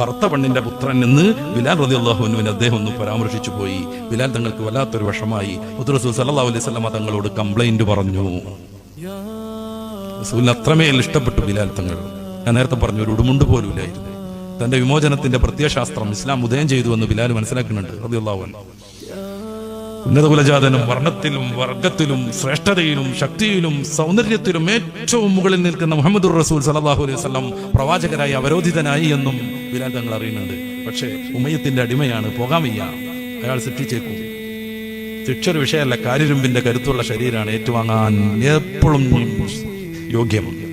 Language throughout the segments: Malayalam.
കറുത്ത പെണ്ണിന്റെ പുത്രൻ എന്ന് ബിലാൽ റതി അള്ളാഹുവിനുവിന് അദ്ദേഹം ഒന്ന് പരാമർശിച്ചു പോയി. ബിലാൽ തങ്ങൾക്ക് വല്ലാത്തൊരു വിഷമായി ഉദ്രസൂൽ സല്ലല്ലാഹു അലൈഹി സ്വലമ തങ്ങളോട് കംപ്ലൈന്റ് പറഞ്ഞു. റസൂലിന് അത്രമേൽ ഇഷ്ടപ്പെട്ടു ബിലാൽ തങ്ങൾ. ഞാൻ നേരത്തെ പറഞ്ഞു ഒരു ഉടുമുണ്ട് പോലും ഇല്ലായിരുന്നു തന്റെ വിമോചനത്തിന്റെ പ്രത്യയശാസ്ത്രം ഇസ്ലാം ഉദയം ചെയ്തു എന്ന് ബിലാൽ മനസ്സിലാക്കുന്നുണ്ട് റളിയല്ലാഹു അൻഹു. ഉന്നതകുലജാതനും വർണത്തിലും വർഗത്തിലും ശ്രേഷ്ഠതയിലും ശക്തിയിലും സൗന്ദര്യത്തിലും ഏറ്റവും മുകളിൽ നിൽക്കുന്ന മുഹമ്മദ് റസൂൽ സലാഹു അലൈഹി വസല്ലം പ്രവാചകരായി അവരോധിതനായി എന്നും ബിലാൽ തങ്ങൾ അറിയുന്നുണ്ട്. പക്ഷേ ഉമയത്തിന്റെ അടിമയാണ് പോകാൻ വയ്യ. അയാൾ ശിക്ഷിച്ചേക്കും ശിക്ഷ ഒരു വിഷയമല്ല കാര്യരുമ്പിന്റെ കരുത്തുള്ള ശരീരമാണ് ഏറ്റുവാങ്ങാൻ എപ്പോഴും യോഗ്യം.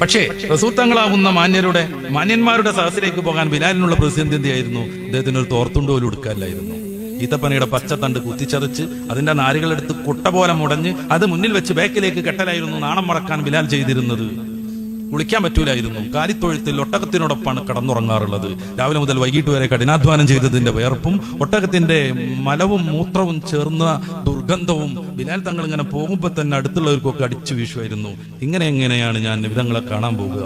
പക്ഷേ റസൂത്തങ്ങളാവുന്ന മാന്യരുടെ മാന്യന്മാരുടെ സഹസിലേക്ക് പോകാൻ ബിലാലിനുള്ള പ്രതിസന്ധി എന്തിയായിരുന്നു? അദ്ദേഹത്തിന് ഒരു തോർത്തുണ്ട് പോലും എടുക്കാനില്ലായിരുന്നു. ഈത്തപ്പനയുടെ പച്ചത്തണ്ട് കുത്തിച്ചതച്ച് അതിന്റെ നാരുകളെടുത്ത് കുട്ട പോലെ മുടഞ്ഞ് അത് മുന്നിൽ വെച്ച് ബാക്കിലേക്ക് കെട്ടലായിരുന്നു നാണം മറക്കാൻ ബിലാൽ ചെയ്തിരുന്നത്. കുളിക്കാൻ പറ്റൂലായിരുന്നു കാലിത്തൊഴുത്തിൽ ഒട്ടകത്തിനോടൊപ്പമാണ് കടന്നുറങ്ങാറുള്ളത്. രാവിലെ മുതൽ വൈകിട്ട് വരെ കഠിനാധ്വാനം ചെയ്തതിന്റെ വേർപ്പും ഒട്ടകത്തിന്റെ മലവും മൂത്രവും ചേർന്ന ദുർഗന്ധവും ബിലാൽ തങ്ങൾ ഇങ്ങനെ പോകുമ്പോൾ തന്നെ അടുത്തുള്ളവർക്കൊക്കെ അടിച്ചു വീശുമായിരുന്നു. ഇങ്ങനെ എങ്ങനെയാണ് ഞാൻ വിധങ്ങളെ കാണാൻ പോകുക?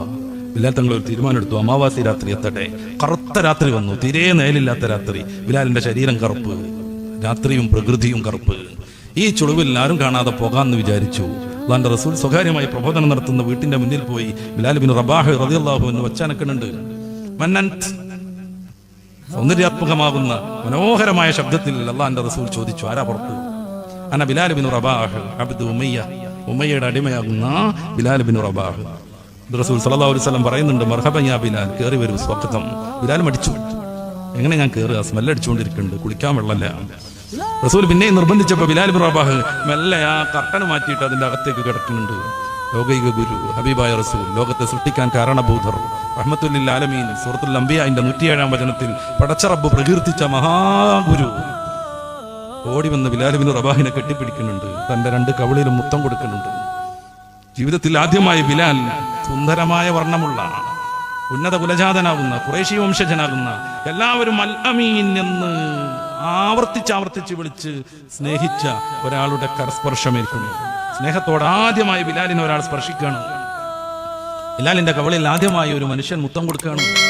ബിലാൽ തങ്ങൾ ഒരു തീരുമാനമെടുത്തു. അമാവാസി രാത്രി എത്തട്ടെ. കറുത്ത രാത്രി വന്നു. തീരെ നേലില്ലാത്ത രാത്രി. ബിലാലിന്റെ ശരീരം കറുപ്പ്. രാത്രിയും പ്രകൃതിയും കറുപ്പ്. ഈ ചുളിവിൽ ആരും കാണാതെ പോകാമെന്ന് വിചാരിച്ചു. അള്ളാന്റെ റസൂൽ സ്വകാര്യമായി പ്രബോധനം നടത്തുന്ന വീട്ടിന്റെ മുന്നിൽ പോയി ബിലാൽ ബിൻ റബാഹ് റളിയല്ലാഹു എന്ന് വച്ചാനക്കണുണ്ട് സൗന്ദര്യാത്മകമാകുന്ന മനോഹരമായ ശബ്ദത്തിൽ അള്ളാന്റെ റസൂൽ ചോദിച്ചു ആരാ പുറത്തു? അന Bilal bin Rabah Abdu Umayya. ഉമയ്യയുടെ അടിമയാകുന്ന ബിലാൽ ബിൻ റബാഹ്. റസൂൽ സല്ലല്ലാഹു അലൈഹി വസല്ലം പറയുന്നുണ്ട് മർഹബൻ യാ ബിലാൽ കേറി വരൂ സ്വാഗതം. ബിലാൽ മടിച്ചു എങ്ങനെ ഞാൻ കേറുക? സ്മെല്ല് അടിച്ചുകൊണ്ടിരിക്കുന്നുണ്ട് കുളിക്കാൻ വെള്ളമില്ല. റസൂൽ പിന്നെയും നിർബന്ധിച്ചപ്പോ ബിലാൽ റബാഹ് മെല്ലെ ആ കർട്ടൻ മാറ്റിയിട്ട് അതിന്റെ അകത്തേക്ക് കിടക്കുന്നുണ്ട്. ലോകൈക ഗുരു ഹബീബായ റസൂൽ ലോകത്തെ സൃഷ്ടിക്കാൻ കാരണഭൂതർ റഹ്മത്തുല്ലിൽ ആലമീൻ സൂറത്തുൽ അംബിയാന്റെ നൂറ്റിയേഴാം വചനത്തിൽ പടച്ചറബ് പ്രകീർത്തിച്ച മഹാഗുരു. ഓടി വന്ന് ബിലാലുബിന് റബാഹിനെ കെട്ടിപ്പിടിക്കുന്നുണ്ട്. തന്റെ രണ്ട് കവിളിലും മുത്തം കൊടുക്കുന്നുണ്ട്. ജീവിതത്തിൽ ആദ്യമായി ബിലാൽ സുന്ദരമായ വർണമുള്ള ഉന്നത കുലജാതനാകുന്ന കുറേശി വംശജനാകുന്ന എല്ലാവരും അൽ അമീൻ എന്ന് ആവർത്തിച്ച് ആവർത്തിച്ച് വിളിച്ച് സ്നേഹിച്ച ഒരാളുടെ കരസ്പർശമേൽക്കുന്നു. സ്നേഹത്തോടെ ആദ്യമായി ബിലാലിനെ ഒരാൾ സ്പർശിക്കുകയാണ്. ബിലാലിന്റെ കവളിൽ ആദ്യമായി ഒരു മനുഷ്യൻ മുത്തം കൊടുക്കുകയാണ്.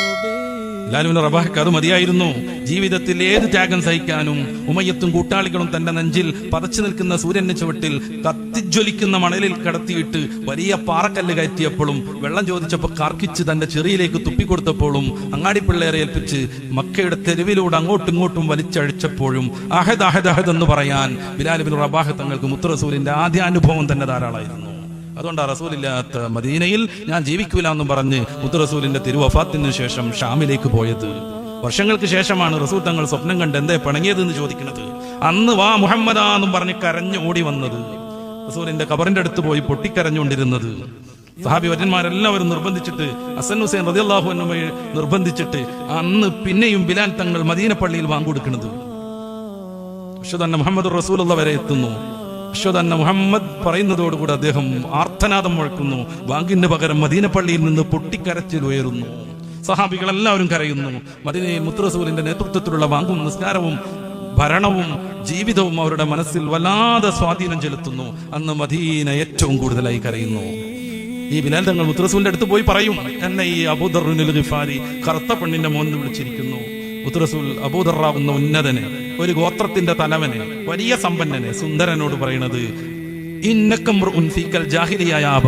ലാലുവിന് റബാഹക്ക് അത് മതിയായിരുന്നു. ജീവിതത്തിൽ ഏത് ത്യാഗം സഹിക്കാനും ഉമയത്തും കൂട്ടാളികളും തന്റെ നെഞ്ചിൽ പതച്ചു നിൽക്കുന്ന സൂര്യന്റെ ചുവട്ടിൽ കത്തിജ്വലിക്കുന്ന മണലിൽ കടത്തിയിട്ട് വലിയ പാറക്കല്ല് കയറ്റിയപ്പോഴും വെള്ളം ചോദിച്ചപ്പോൾ കർക്കിച്ച് തന്റെ ചെറിയിലേക്ക് തുപ്പിക്കൊടുത്തപ്പോഴും അങ്ങാടിപ്പിള്ളേരെ ഏൽപ്പിച്ച് മക്കയുടെ തെരുവിലൂടെ അങ്ങോട്ടും ഇങ്ങോട്ടും വലിച്ചഴിച്ചപ്പോഴും അഹദ് അഹദ് അഹദ് എന്ന് പറയാൻ ബിലാലിബിൻ റബാഹ് തങ്ങൾക്ക് മുത്തറസൂലിന്റെ ആദ്യ അനുഭവം തന്നെ ധാരാളമായിരുന്നു. അതുകൊണ്ട് ആ റസൂലില്ലാത്ത മദീനയിൽ ഞാൻ ജീവിക്കൂല എന്നും പറഞ്ഞ് മുത്തറസൂലിന്റെ തിരുവഫാത്തിന് ശേഷം ഷാമിലേക്ക് പോയത്. വർഷങ്ങൾക്ക് ശേഷമാണ് റസൂൽ തങ്ങൾ സ്വപ്നം കണ്ട് എന്തേ പിണങ്ങിയതെന്ന് ചോദിക്കുന്നത്. അന്ന് വാ മുഹമ്മദാന്നും പറഞ്ഞ് കരഞ്ഞു ഓടി വന്നത്. റസൂലിന്റെ കബറിന്റെ അടുത്ത് പോയി പൊട്ടിക്കരഞ്ഞുകൊണ്ടിരുന്നത്. സഹാബി വര്യന്മാരെല്ലാവരും നിർബന്ധിച്ചിട്ട് ഹസൻ ഹുസൈൻ റതിയല്ലാഹു എന്നുമായി നിർബന്ധിച്ചിട്ട് അന്ന് പിന്നെയും ബിലാൽ തങ്ങൾ മദീന പള്ളിയിൽ വാങ്ങിക്കൊടുക്കുന്നത് അശ്വതന്ന മുഹമ്മദ് റസൂലുള്ള വരെ എത്തുന്നു. അശ്വതന്ന മുഹമ്മദ് പറയുന്നതോടുകൂടി അദ്ദേഹം ആർത്തനാദം മുഴക്കുന്നു. ബാങ്കിന് പകരം മദീനപ്പള്ളിയിൽ നിന്ന് പൊട്ടിക്കരച്ചിൽ ഉയരുന്നു. സഹാബികൾ എല്ലാവരും കരയുന്നു മദീനയിൽ മുത്തറസൂലിന്റെ നേതൃത്വത്തിലുള്ള ബാങ്കും നിസ്കാരവും ഭരണവും ജീവിതവും അവരുടെ മനസ്സിൽ വല്ലാതെ സ്വാധീനം ചെലുത്തുന്നു. അന്ന് മദീന ഏറ്റവും കൂടുതലായി കരയുന്നു. ഈ ബിലാൽ തങ്ങൾ മുത്തറസൂലിന്റെ അടുത്ത് പോയി പറയും എന്നെ ഈ അബൂദറുൽ ഗിഫാരി കറുത്ത പെണ്ണിന്റെ മോൻ വിളിച്ചിരിക്കുന്നു. മുത്തറസൂൽ അബൂദറാവുന്ന ഉന്നതനെ ഒരു ഗോത്രത്തിന്റെ തലവനെ വലിയ സമ്പന്നനെ സുന്ദരനോട് പറയണത് ജാഹിലിയായ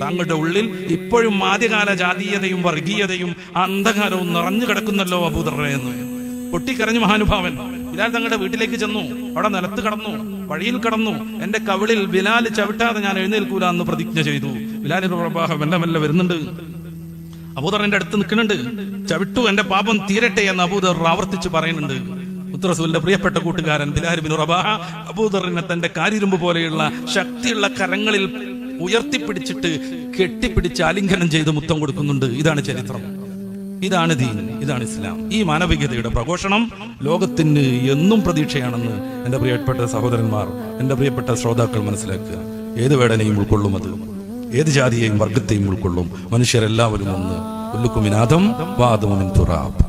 താങ്കളുടെ ഉള്ളിൽ ഇപ്പോഴും ആദ്യകാല ജാതീയതയും വർഗീയതയും അന്ധകാരവും നിറഞ്ഞു കിടക്കുന്നല്ലോ അബൂദറെ എന്ന്. പൊട്ടിക്കരഞ്ഞു മഹാനുഭാവൻ. ബിലാൽ തങ്ങളുടെ വീട്ടിലേക്ക് ചെന്നു. അവിടെ നിലത്ത് കടന്നു. വഴിയിൽ കടന്നു. എന്റെ കവിളിൽ ബിലാൽ ചവിട്ടാതെ ഞാൻ എഴുന്നേൽക്കൂല എന്ന് പ്രതിജ്ഞ ചെയ്തു. ബിലാലിന്റെ പ്രഭാഹ മെല്ലെ മെല്ലെ വരുന്നുണ്ട്. അബൂദർ എന്റെ അടുത്ത് നിൽക്കുന്നുണ്ട്. ചവിട്ടു എന്റെ പാപം തീരട്ടെ എന്ന് അബൂദർ ആവർത്തിച്ച് പറയുന്നുണ്ട്. ഉത്തറസൂലിന്റെ പ്രിയപ്പെട്ട കൂട്ടുകാരൻ ബിലാൽ ബിൻ റബാഹ അബൂദറിനെ തന്റെ കാരിരുമ്പ് പോലെയുള്ള ശക്തിയുള്ള കരങ്ങളിൽ ഉയർത്തിപ്പിടിച്ചിട്ട് കെട്ടിപ്പിടിച്ച് ആലിംഗനം ചെയ്ത് മുത്തം കൊടുക്കുന്നുണ്ട്. ഇതാണ് ചരിത്രം. ഇതാണ് ദീൻ ഇതാണ് ഇസ്ലാം. ഈ മാനവികതയുടെ പ്രഘോഷണം ലോകത്തിന് എന്നും പ്രതീക്ഷയാണെന്ന് എന്റെ പ്രിയപ്പെട്ട സഹോദരന്മാർ എന്റെ പ്രിയപ്പെട്ട ശ്രോതാക്കൾ മനസ്സിലാക്കുക. ഏത് വേടനയും ഉൾക്കൊള്ളും അത്. ഏത് ജാതിയെയും വർഗത്തെയും ഉൾക്കൊള്ളും. മനുഷ്യരെല്ലാവരും ഒന്ന്. ഉല്ലുക്കുമിനാഥം വാദമുൻ തുറാബ്.